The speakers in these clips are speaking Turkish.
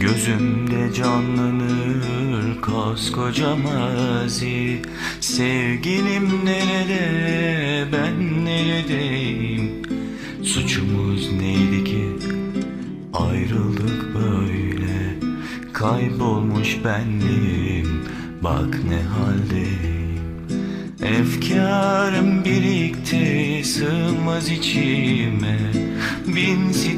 Gözümde canlanır koskoca mazi. Sevgilim nerede ben neredeyim? Suçumuz neydi ki? Ayrıldık böyle. Kaybolmuş benliğim. Bak ne haldeyim. Efkarım birikti sığmaz içime. Bin sitem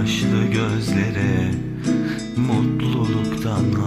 yaşlı gözlere Mutluluktan